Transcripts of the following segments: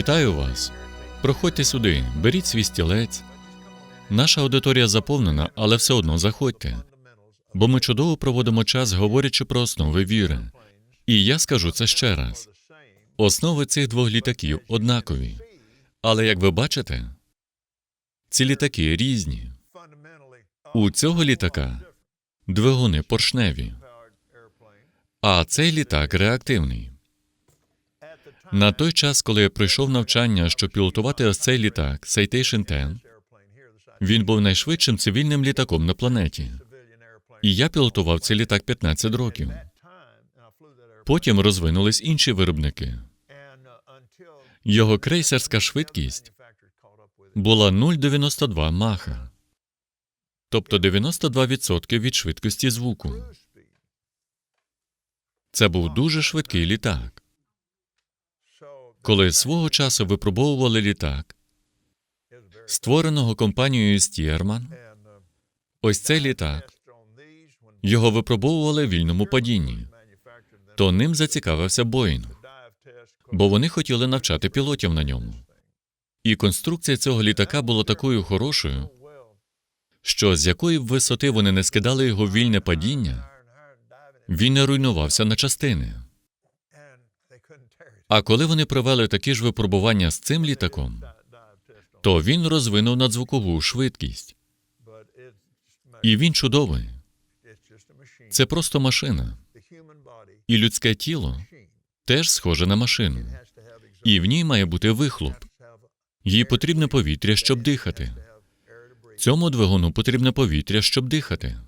Вітаю вас. Проходьте сюди, беріть свій стілець. Наша аудиторія заповнена, але все одно заходьте. Бо ми чудово проводимо час, говорячи про основи віри. І я скажу це ще раз: основи цих двох літаків однакові. Але як ви бачите, ці літаки різні. У цього літака двигуни поршневі, а цей літак реактивний. На той час, коли я пройшов навчання, щоб пілотувати ось цей літак Citation 10, він був найшвидшим цивільним літаком на планеті. І я пілотував цей літак 15 років. Потім розвинулись інші виробники. Його крейсерська швидкість була 0,92 маха, тобто 92% від швидкості звуку. Це був дуже швидкий літак. Коли свого часу випробовували літак, створеного компанією Стіерман, ось цей літак, його випробовували в вільному падінні, то ним зацікавився Боїнг, бо вони хотіли навчати пілотів на ньому. І конструкція цього літака була такою хорошою, що з якої б висоти вони не скидали його в вільне падіння, він не руйнувався на частини. А коли вони провели такі ж випробування з цим літаком, то він розвинув надзвукову швидкість. І він чудовий. Це просто машина. І людське тіло теж схоже на машину. І в ній має бути вихлоп. Їй потрібне повітря, щоб дихати. Цьому двигуну потрібне повітря, щоб дихати.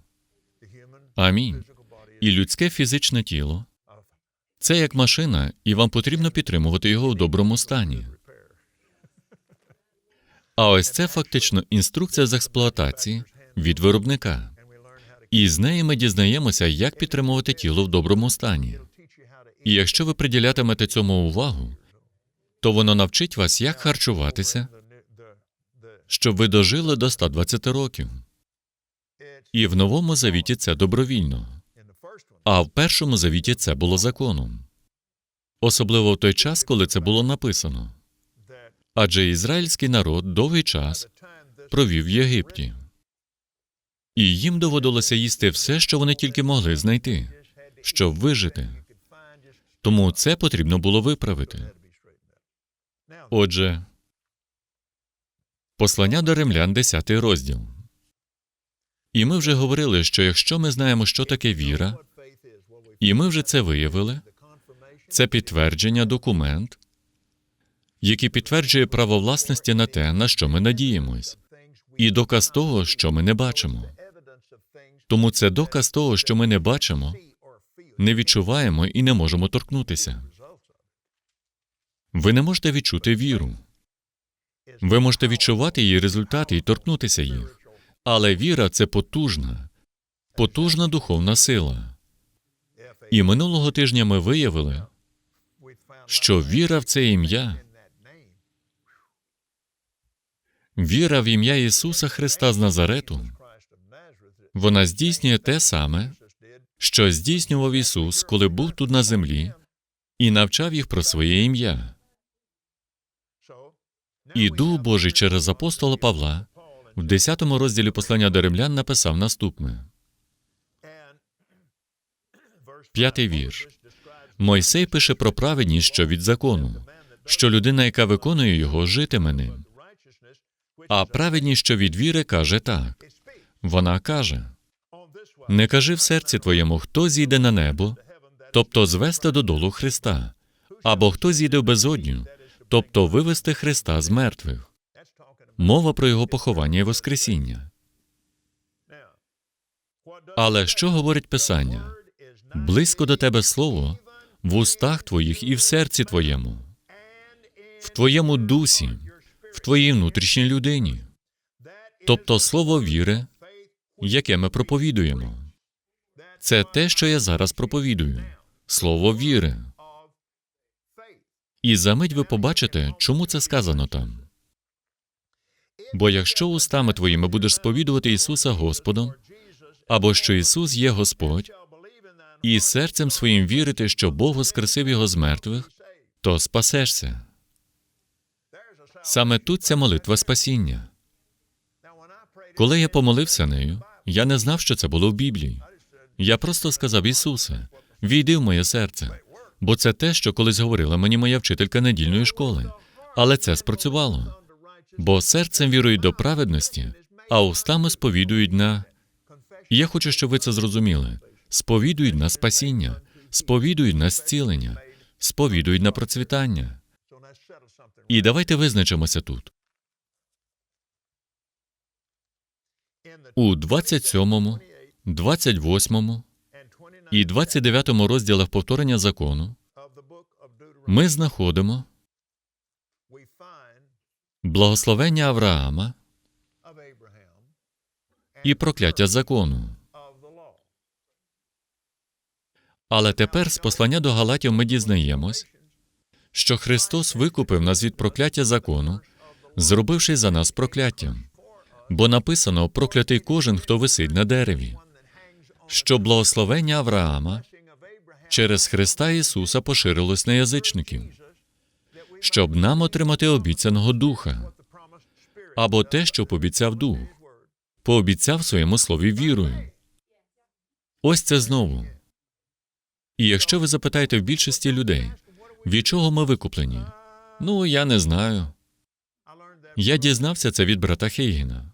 Амінь. І людське фізичне тіло це як машина, і вам потрібно підтримувати його в доброму стані. А ось це фактично інструкція з експлуатації від виробника. І з неї ми дізнаємося, як підтримувати тіло в доброму стані. І якщо ви приділятимете цьому увагу, то воно навчить вас, як харчуватися, щоб ви дожили до 120 років. І в новому завіті це добровільно. А в першому завіті це було законом. Особливо в той час, коли це було написано. Адже ізраїльський народ довгий час провів в Єгипті, і їм доводилося їсти все, що вони тільки могли знайти, щоб вижити. Тому це потрібно було виправити. Отже, послання до римлян, 10 розділ. І ми вже говорили, що якщо ми знаємо, що таке віра, і ми вже це виявили, це підтвердження, документ, який підтверджує право власності на те, на що ми надіємось, і доказ того, що ми не бачимо. Тому це доказ того, що ми не бачимо, не відчуваємо і не можемо торкнутися. Ви не можете відчути віру. Ви можете відчувати її результати і торкнутися їх. Але віра це потужна, потужна духовна сила. І минулого тижня ми виявили, що віра в це ім'я, віра в ім'я Ісуса Христа з Назарету, вона здійснює те саме, що здійснював Ісус, коли був тут на землі, і навчав їх про своє ім'я. І Дух Божий через апостола Павла в 10 розділі послання до римлян написав наступне. П'ятий вірш. Мойсей пише про праведність, що від закону, що людина, яка виконує його, житиме ним. А праведність, що від віри, каже так. Вона каже: не кажи в серці твоєму, хто зійде на небо, тобто звести додолу Христа, або хто зійде в безодню, тобто вивести Христа з мертвих. Мова про його поховання і Воскресіння. Але що говорить Писання? Близько до тебе слово в устах твоїх і в серці твоєму, в твоєму дусі, в твоїй внутрішній людині, тобто слово віри, яке ми проповідуємо. Це те, що я зараз проповідую слово віри. І за мить ви побачите, чому це сказано там. Бо якщо устами твоїми будеш сповідувати Ісуса Господом, або що Ісус є Господь, і серцем своїм вірити, що Бог воскресив його з мертвих, то спасешся. Саме тут ця молитва спасіння. Коли я помолився нею, я не знав, що це було в Біблії. Я просто сказав Ісусе, війди в моє серце, бо це те, що колись говорила мені моя вчителька недільної школи. Але це спрацювало. Бо серцем вірують до праведності, а устами сповідують на. І я хочу, щоб ви це зрозуміли. Сповідують на спасіння, сповідують на зцілення, сповідують на процвітання. І давайте визначимося тут. У 27, 28 і 29 розділах повторення закону ми знаходимо благословення Авраама і прокляття закону. Але тепер з послання до Галатів ми дізнаємось, що Христос викупив нас від прокляття закону, зробивши за нас прокляттям. Бо написано проклятий кожен, хто висить на дереві, що благословення Авраама через Христа Ісуса поширилось на язичників, щоб нам отримати обіцяного Духа, або те, що пообіцяв Дух, пообіцяв своєму слові вірою. Ось це знову. І якщо ви запитаєте в більшості людей, від чого ми викуплені? Ну, я не знаю. Я дізнався це від брата Хейгена.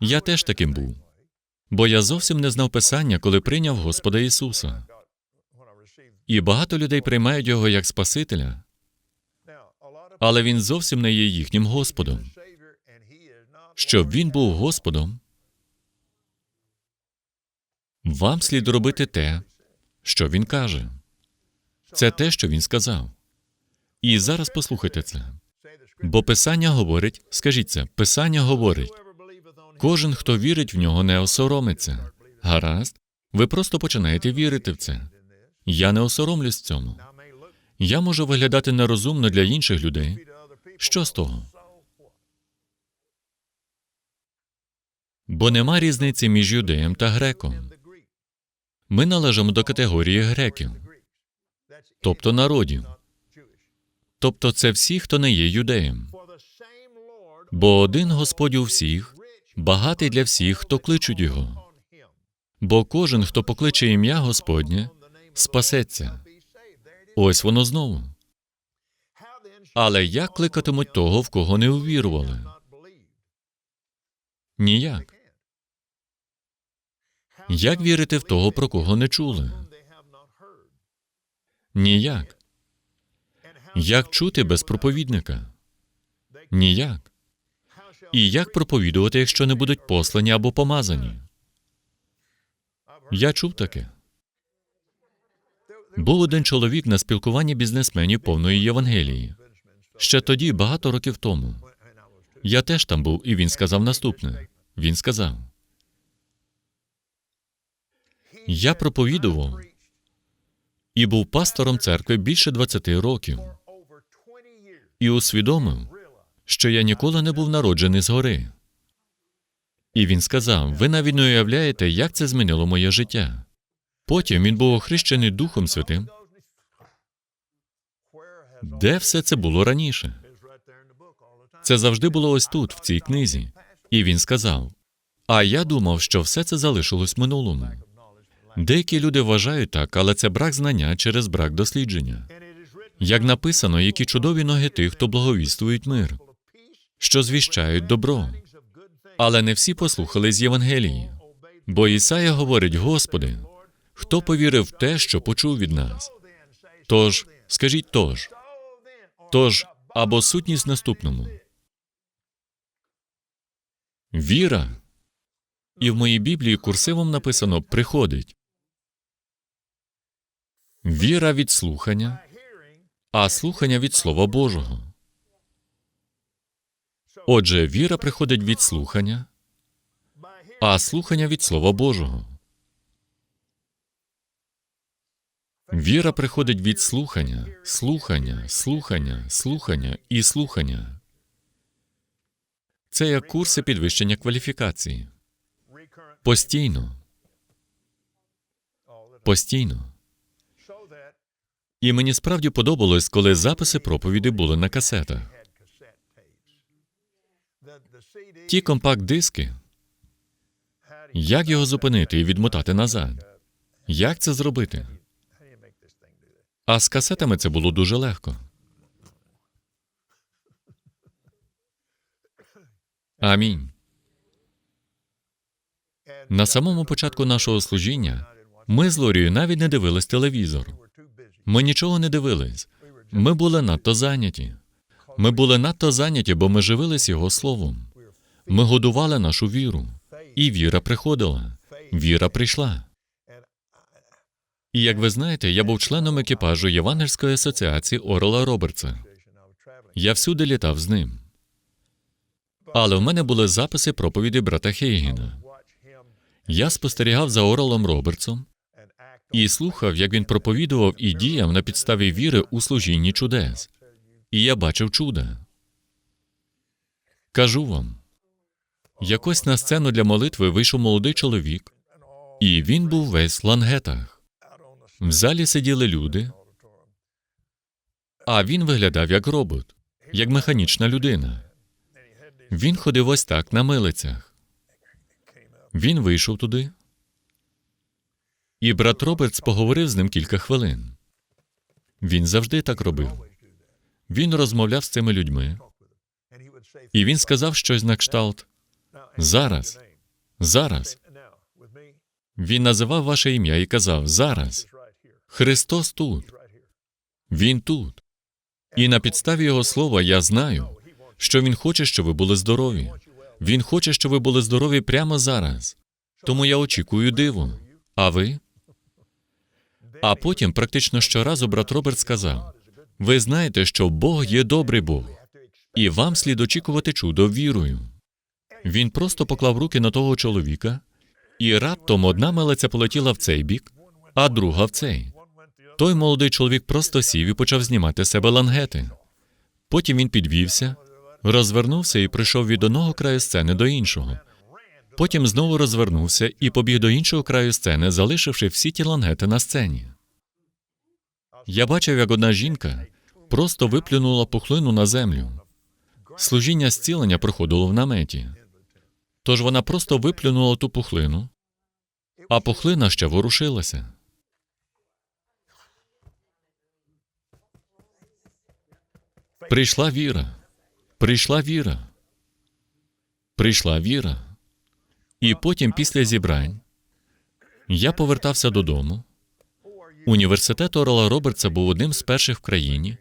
Я теж таким був. Бо я зовсім не знав Писання, коли прийняв Господа Ісуса. І багато людей приймають його як Спасителя, але він зовсім не є їхнім Господом. Щоб він був Господом, вам слід робити те, що він каже. Це те, що він сказав. І зараз послухайте це. Бо Писання говорить, скажіть це, Писання говорить, кожен, хто вірить в нього, не осоромиться. Гаразд, ви просто починаєте вірити в це. Я не осоромлюсь в цьому. Я можу виглядати нерозумно для інших людей. Що з того? Бо нема різниці між юдеєм та греком. Ми належимо до категорії греків, тобто народів. Тобто це всі, хто не є юдеєм. Бо один Господь у всіх, багатий для всіх, хто кличуть його. Бо кожен, хто покличе ім'я Господнє, спасеться. Ось воно знову. Але як кликатимуть того, в кого не увірували? Ніяк. Як вірити в того, про кого не чули? Ніяк. Як чути без проповідника? Ніяк. І як проповідувати, якщо не будуть послані або помазані? Я чув таке. Був один чоловік на спілкуванні бізнесменів повної Євангелії. Ще тоді, багато років тому. Я теж там був, і він сказав наступне: він сказав: Я проповідував, і був пастором церкви більше 20 років, і усвідомив, що я ніколи не був народжений згори. І він сказав: ви навіть не уявляєте, як це змінило моє життя. Потім він був охрещений Духом Святим. Де все це було раніше? Це завжди було ось тут, в цій книзі. І він сказав: А я думав, що все це залишилось минулому. Деякі люди вважають так, але це брак знання через брак дослідження. Як написано, які чудові ноги тих, хто благовіствують мир, що звіщають добро. Але не всі послухали з Євангелії. Бо Ісая говорить: Господи, хто повірив в те, що почув від нас? Тож, скажіть тож, тож або сутність наступному. Віра. І в моїй Біблії курсивом написано приходить. Віра від слухання, а слухання від Слова Божого. Отже, віра приходить від слухання, а слухання від Слова Божого. Віра приходить від слухання, слухання, слухання, слухання і слухання. Це як курси підвищення кваліфікації. Постійно. Постійно. І мені справді подобалось, коли записи проповіді були на касетах. Ті компакт-диски. Як його зупинити і відмотати назад? Як це зробити? А з касетами це було дуже легко. Амінь. На самому початку нашого служіння ми з Лорією навіть не дивились телевізор. Ми нічого не дивились. Ми були надто зайняті. Ми були надто зайняті, бо ми живились Його словом. Ми годували нашу віру. І віра приходила. Віра прийшла. І як ви знаєте, я був членом екіпажу Євангельської асоціації Орла Робертса. Я всюди літав з ним. Але в мене були записи проповіді брата Хейгена. Я спостерігав за Орелом Робертсом і слухав, як він проповідував і діяв на підставі віри у служінні чудес. І я бачив чуда. Кажу вам, якось на сцену для молитви вийшов молодий чоловік, і він був весь в лангетах. В залі сиділи люди, а він виглядав як робот, як механічна людина. Він ходив ось так на милицях. Він вийшов туди, і брат Робертс поговорив з ним кілька хвилин. Він завжди так робив. Він розмовляв з цими людьми, і він сказав щось на кшталт зараз, зараз. Він називав ваше ім'я і казав зараз. Христос тут. Він тут. І на підставі Його слова я знаю, що Він хоче, щоб ви були здорові. Він хоче, щоб ви були здорові прямо зараз. Тому я очікую диву. А ви? А потім, практично щоразу, брат Роберт сказав: ви знаєте, що Бог є добрий Бог, і вам слід очікувати чудо вірою. Він просто поклав руки на того чоловіка, і раптом одна милиця полетіла в цей бік, а друга в цей. Той молодий чоловік просто сів і почав знімати себе лангети. Потім він підвівся, розвернувся і прийшов від одного краю сцени до іншого. Потім знову розвернувся і побіг до іншого краю сцени, залишивши всі ті лангети на сцені. Я бачив, як одна жінка просто виплюнула пухлину на землю. Служіння зцілення проходило в наметі. Тож вона просто виплюнула ту пухлину, а пухлина ще ворушилася. Прийшла віра. Прийшла віра. Прийшла віра. І потім, після зібрань, я повертався додому. Університет Орла Робертса був одним з перших в країні,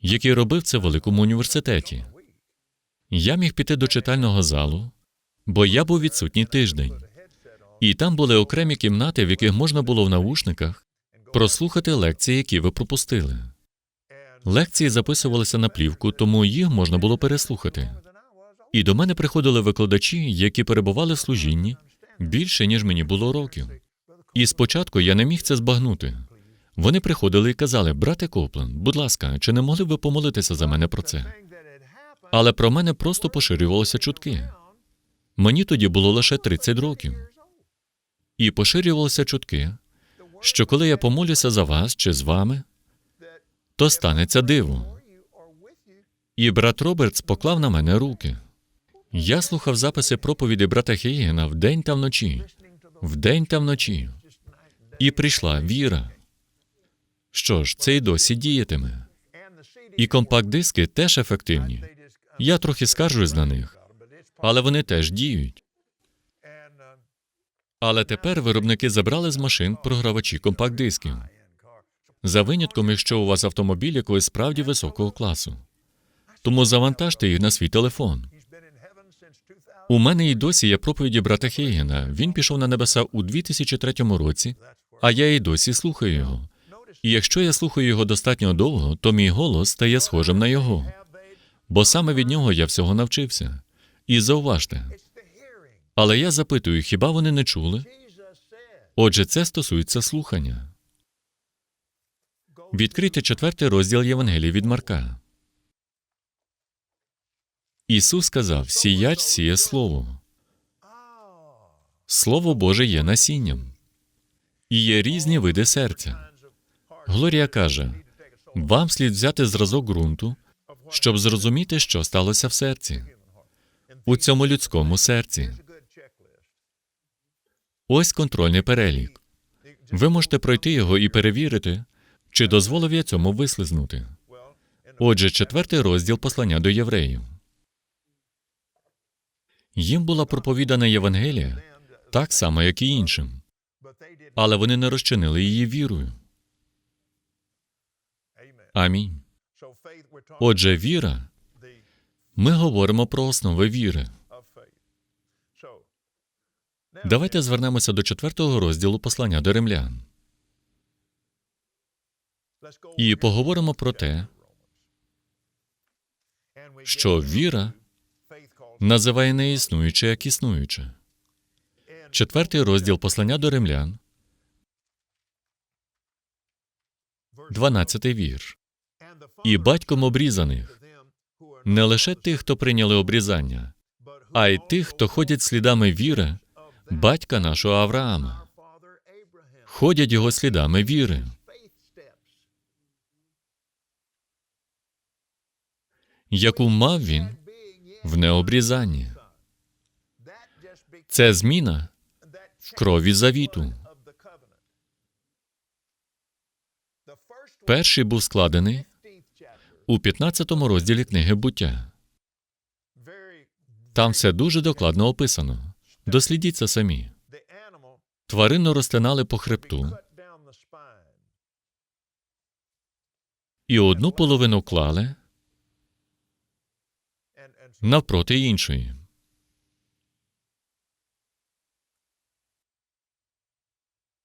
який робив це в великому університеті. Я міг піти до читального залу, бо я був відсутній тиждень. І там були окремі кімнати, в яких можна було в навушниках прослухати лекції, які ви пропустили. Лекції записувалися на плівку, тому їх можна було переслухати. І до мене приходили викладачі, які перебували в служінні більше, ніж мені було років. І спочатку я не міг це збагнути. Вони приходили і казали: брате Коплен, будь ласка, чи не могли б ви помолитися за мене про це? Але про мене просто поширювалися чутки. Мені тоді було лише 30 років. І поширювалися чутки, що коли я помолюся за вас чи з вами, то станеться диво. І брат Робертс поклав на мене руки. Я слухав записи проповіді брата Хейгена вдень та вночі, вдень та вночі. І прийшла віра. Що ж, це й досі діятиме. І компакт-диски теж ефективні. Я трохи скаржусь на них, але вони теж діють. Але тепер виробники забрали з машин програвачі компакт-дисків. За винятком, якщо у вас автомобіль якогось справді високого класу. Тому завантажте їх на свій телефон. У мене і досі є проповіді брата Хейгена. Він пішов на небеса у 2003 році, а я і досі слухаю його. І якщо я слухаю його достатньо довго, то мій голос стає схожим на його. Бо саме від нього я всього навчився. І зауважте. Але я запитую, хіба вони не чули? Отже, це стосується слухання. Відкрийте четвертий розділ Євангелії від Марка. Ісус сказав: Сіяч сіє слово. Слово Боже є насінням. І є різні види серця. Глорія каже: вам слід взяти зразок ґрунту, щоб зрозуміти, що сталося в серці, у цьому людському серці. Ось контрольний перелік. Ви можете пройти його і перевірити, чи дозволив я цьому вислизнути. Отже, четвертий розділ послання до євреїв. Їм була проповідана Євангелія так само, як і іншим, але вони не розчинили її вірою. Амінь. Отже, віра. Ми говоримо про основи віри. Давайте звернемося до четвертого розділу послання до римлян і поговоримо про те, що віра називає неіснуюче як існуюче. Четвертий розділ послання до римлян, 12 вірш. І батьком обрізаних не лише тих, хто прийняли обрізання, а й тих, хто ходять слідами віри, батька нашого Авраама, ходять його слідами віри. Яку мав він в необрізанні. Це зміна в крові завіту. Перший був складений у 15 розділі книги буття. Там все дуже докладно описано. Дослідіть це самі. Тварину розтинали по хребту, і одну половину клали навпроти іншої.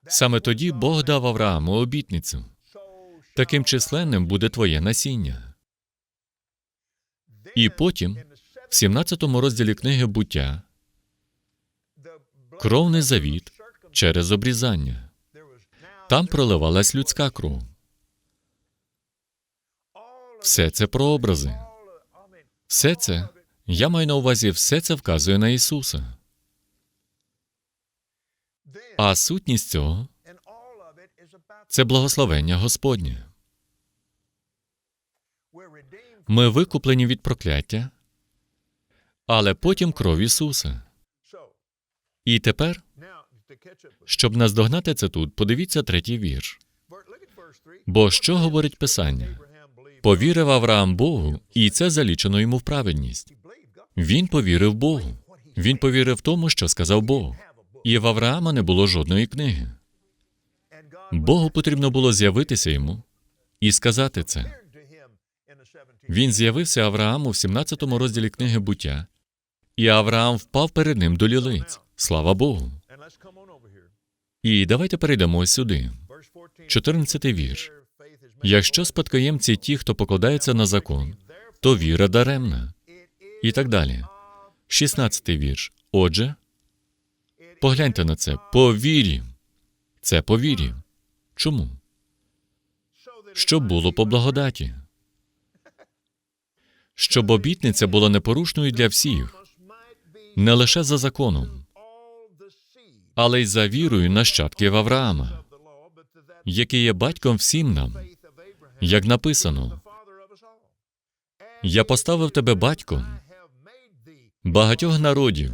Саме тоді Бог дав Аврааму обітницю. Таким численним буде твоє насіння. І потім, в 17 розділі книги буття, кровний завіт через обрізання. Там проливалась людська кров. Все це прообрази. Все це, я маю на увазі, все це вказує на Ісуса. А сутність цього це благословення Господнє. Ми викуплені від прокляття, але потім кров Ісуса. І тепер, щоб наздогнати це тут, подивіться третій вірш. Бо що говорить Писання? Повірив Авраам Богу, і це залічено йому в праведність. Він повірив Богу. Він повірив тому, що сказав Бог. І в Авраама не було жодної книги. Богу потрібно було з'явитися йому і сказати це. Він з'явився Аврааму в 17 розділі книги буття, і Авраам впав перед ним до лілиць. Слава Богу. І давайте перейдемо ось сюди. 14 вірш. Якщо спадкоємці ті, хто покладається на закон, то віра даремна. І так далі. 16 вірш. Отже, погляньте на це. По вірі. Це по вірі. Чому? щоб було по благодаті, щоб обітниця була непорушною для всіх, не лише за законом, але й за вірою нащадків Авраама, який є батьком всім нам, як написано: Я поставив тебе батьком багатьох народів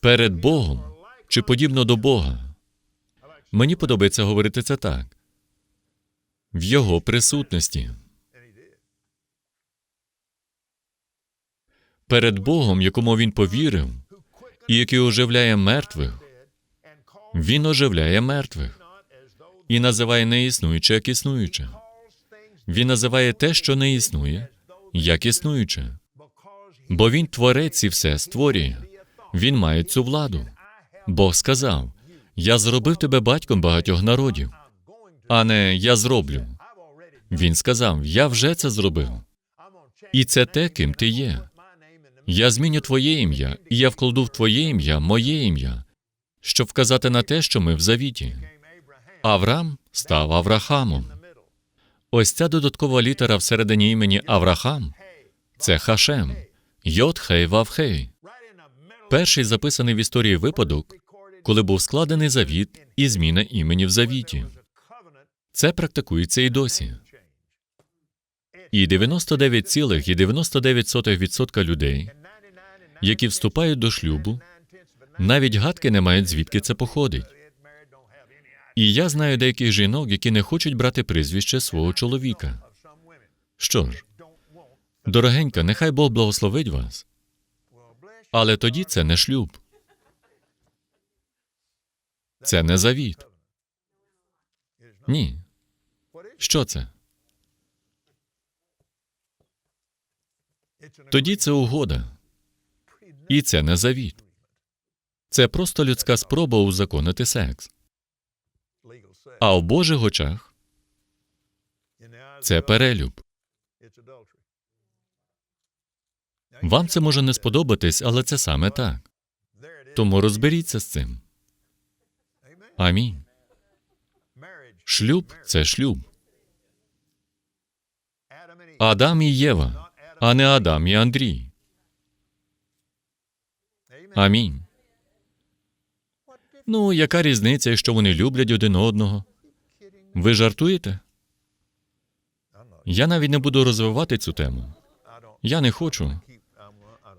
перед Богом чи подібно до Бога. Мені подобається говорити це так в Його присутності. Перед Богом, якому він повірив, і який оживляє мертвих, він оживляє мертвих і називає неіснуюче як існуюче. Він називає те, що не існує, як існуюче. Бо він творець і все створює. Він має цю владу. Бог сказав: Я зробив тебе батьком багатьох народів, а не я зроблю. Він сказав: Я вже це зробив. І це те, ким ти є. Я зміню твоє ім'я, і я вкладу в твоє ім'я моє ім'я, щоб вказати на те, що ми в завіті. Авраам став Аврахамом. Ось ця додаткова літера всередині імені Аврахам це Хашем, Йод Хей Вав Перший записаний в історії випадок, коли був складений завіт і зміна імені в завіті. Це практикується і досі. І 99,99% людей, які вступають до шлюбу, навіть гадки не мають звідки це походить. І я знаю деяких жінок, які не хочуть брати прізвище свого чоловіка. Що ж, дорогенька, нехай Бог благословить вас, але тоді це не шлюб. Це не завіт. Ні. Що це? Тоді це угода. І це не завіт. Це просто людська спроба узаконити секс. А в Божих очах це перелюб. Вам це може не сподобатись, але це саме так. Тому розберіться з цим. Амінь. Шлюб це шлюб. Адам і Єва, а не Адам і Андрій. Амінь. Ну, яка різниця, якщо вони люблять один одного? Ви жартуєте? Я навіть не буду розвивати цю тему. Я не хочу.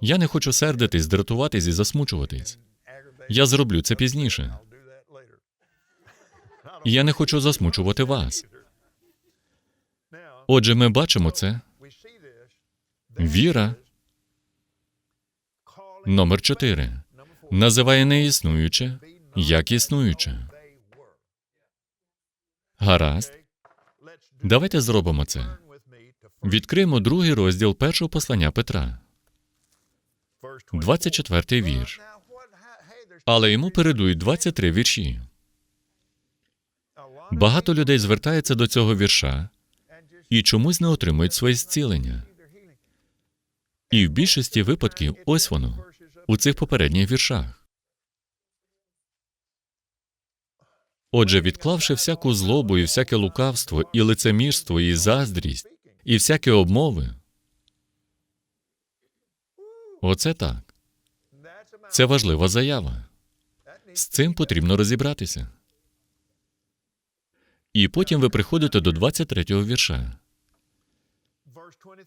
Я не хочу сердитись, дратуватись і засмучуватись. Я зроблю це пізніше. І Я не хочу засмучувати вас. Отже, ми бачимо це. Віра номер 4 називає неіснуюче як існуюче. Гаразд. Давайте зробимо це. Відкриємо другий розділ першого послання Петра, 24 вірш. Але йому передують 23 вірші. Багато людей звертаються до цього вірша і чомусь не отримують своє зцілення. І в більшості випадків ось воно у цих попередніх віршах. Отже, відклавши всяку злобу і всяке лукавство, і лицемірство, і заздрість, і всякі обмови. Оце так. Це важлива заява. З цим потрібно розібратися. І потім ви приходите до 23-го вірша.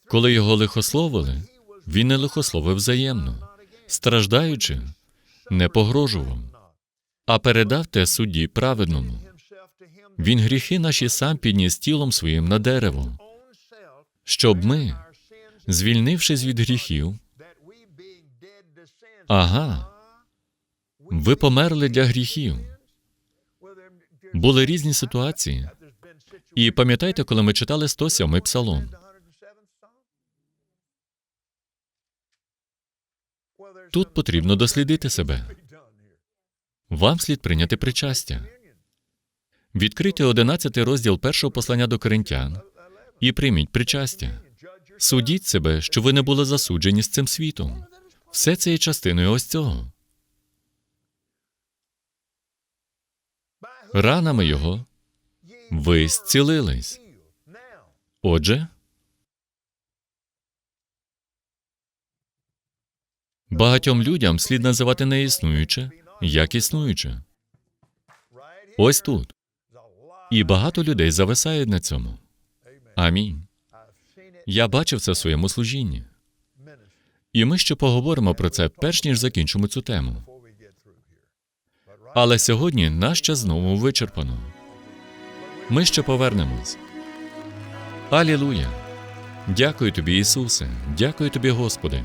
Коли його лихословили, він не лихословив взаємно, страждаючи, не погрожував, а передав те судді праведному. Він гріхи наші сам підніс тілом своїм на дерево, щоб ми, звільнившись від гріхів, ага, ви померли для гріхів. Були різні ситуації. І пам'ятаєте, коли ми читали 107-й псалом? Тут потрібно дослідити себе. Вам слід прийняти причастя. Відкрийте 11 розділ першого послання до коринтян і прийміть причастя. Судіть себе, що ви не були засуджені з цим світом. Все це є частиною ось цього. Ранами його Ви зцілились. Отже, багатьом людям слід називати неіснуюче як існуюче. Ось тут. І багато людей зависають на цьому. Амінь. Я бачив це в своєму служінні. І ми ще поговоримо про це, перш ніж закінчимо цю тему. Але сьогодні наш час знову вичерпано. Ми ще повернемось. Алілуя! Дякую тобі, Ісусе, дякую тобі, Господи.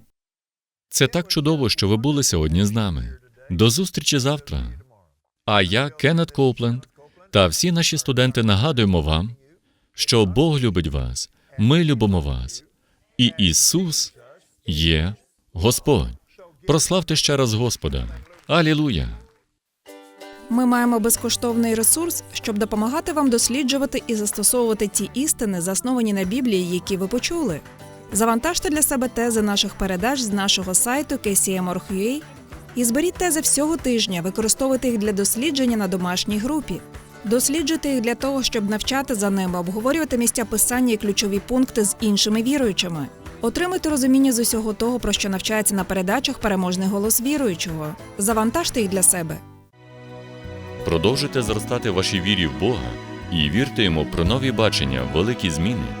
Це так чудово, що ви були сьогодні з нами. До зустрічі завтра. А я, Кеннет Коупленд, та всі наші студенти нагадуємо вам, що Бог любить вас, ми любимо вас, і Ісус є Господь. Прославте ще раз Господа. Алілуя! Ми маємо безкоштовний ресурс, щоб допомагати вам досліджувати і застосовувати ті істини, засновані на Біблії, які ви почули. Завантажте для себе тези наших передач з нашого сайту kcm.org.ua і зберіть тези всього тижня, використовуйте їх для дослідження на домашній групі. Досліджуйте їх для того, щоб навчати за ними, обговорювати місця писання і ключові пункти з іншими віруючими. Отримуйте розуміння з усього того, про що навчається на передачах переможний голос віруючого. Завантажте їх для себе. Продовжуйте зростати вашій вірі в Бога і вірте йому про нові бачення, великі зміни